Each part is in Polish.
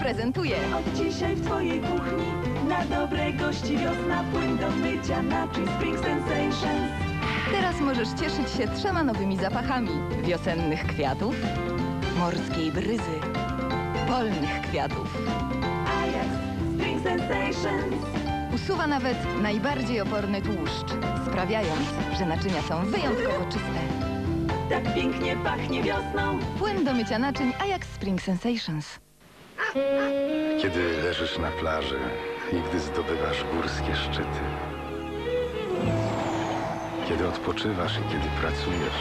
prezentuje Od dzisiaj w twojej kuchni na dobre gości wiosna płyn do mycia naczyń Spring Sensations. Teraz możesz cieszyć się trzema nowymi zapachami. Wiosennych kwiatów, morskiej bryzy, polnych kwiatów. Ajax Spring Sensations. Usuwa nawet najbardziej oporny tłuszcz, sprawiając, że naczynia są wyjątkowo czyste. Tak pięknie pachnie wiosną. Płyn do mycia naczyń Ajax Spring Sensations. Kiedy leżysz na plaży i gdy zdobywasz górskie szczyty. Kiedy odpoczywasz i kiedy pracujesz.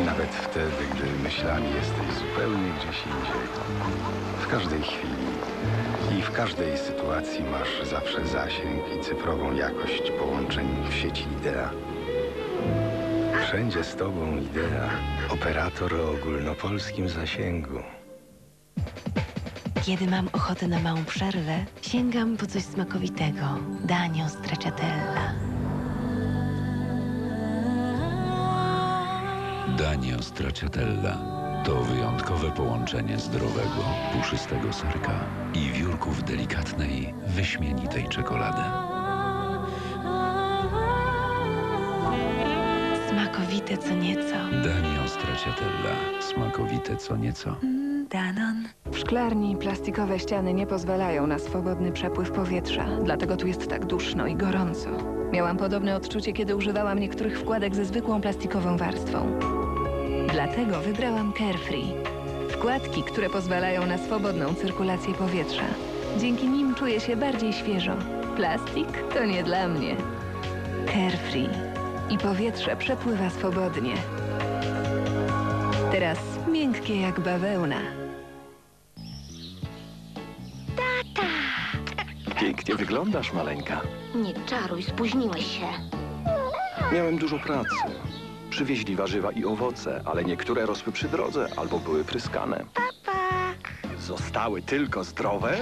I nawet wtedy, gdy myślami jesteś zupełnie gdzieś indziej. W każdej chwili i w każdej sytuacji masz zawsze zasięg i cyfrową jakość połączeń w sieci Idea. Wszędzie z Tobą Idea, operator o ogólnopolskim zasięgu. Kiedy mam ochotę na małą przerwę, sięgam po coś smakowitego. Danio stracciatella. Danio stracciatella to wyjątkowe połączenie zdrowego, puszystego serka i wiórków delikatnej, wyśmienitej czekolady. Smakowite co nieco. Danio stracciatella. Smakowite co nieco. Danon. W szklarni plastikowe ściany nie pozwalają na swobodny przepływ powietrza, dlatego tu jest tak duszno i gorąco. Miałam podobne odczucie, kiedy używałam niektórych wkładek ze zwykłą plastikową warstwą. Dlatego wybrałam Carefree. Wkładki, które pozwalają na swobodną cyrkulację powietrza. Dzięki nim czuję się bardziej świeżo. Plastik to nie dla mnie. Carefree. I powietrze przepływa swobodnie. Teraz miękkie jak bawełna. Pięknie wyglądasz, maleńka. Nie czaruj, spóźniłeś się. Miałem dużo pracy. Przywieźli warzywa i owoce, ale niektóre rosły przy drodze albo były pryskane. Zostały tylko zdrowe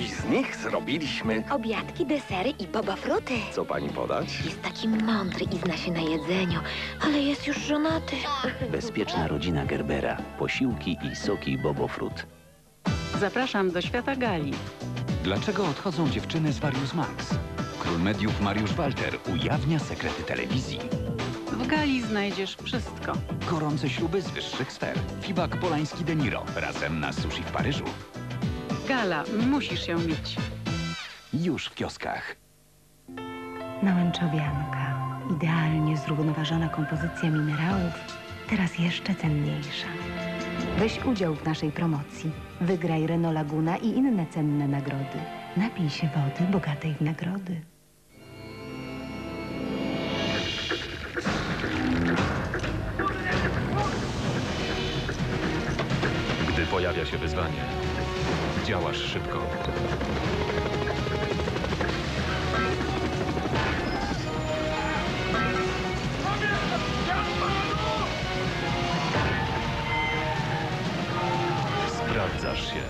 i z nich zrobiliśmy... Obiadki, desery i bobafruty. Co pani podać? Jest taki mądry i zna się na jedzeniu, ale jest już żonaty. Bezpieczna rodzina Gerbera. Posiłki i soki Bobofrut. Zapraszam do świata Gali. Dlaczego odchodzą dziewczyny z Varius Max? Król mediów Mariusz Walter ujawnia sekrety telewizji. W Gali znajdziesz wszystko. Gorące śluby z wyższych sfer. Fibak Polański De Niro razem na sushi w Paryżu. Gala, musisz ją mieć. Już w kioskach. Nałęczowianka. Idealnie zrównoważona kompozycja minerałów. Teraz jeszcze cenniejsza. Weź udział w naszej promocji. Wygraj Renault Laguna i inne cenne nagrody. Napij się wody bogatej w nagrody. Gdy pojawia się wyzwanie, działasz szybko. Sprawdzasz się.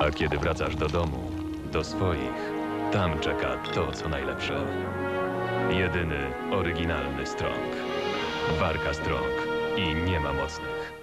A kiedy wracasz do domu, do swoich, tam czeka to, co najlepsze. Jedyny, oryginalny Strong. Warka Strong i nie ma mocnych.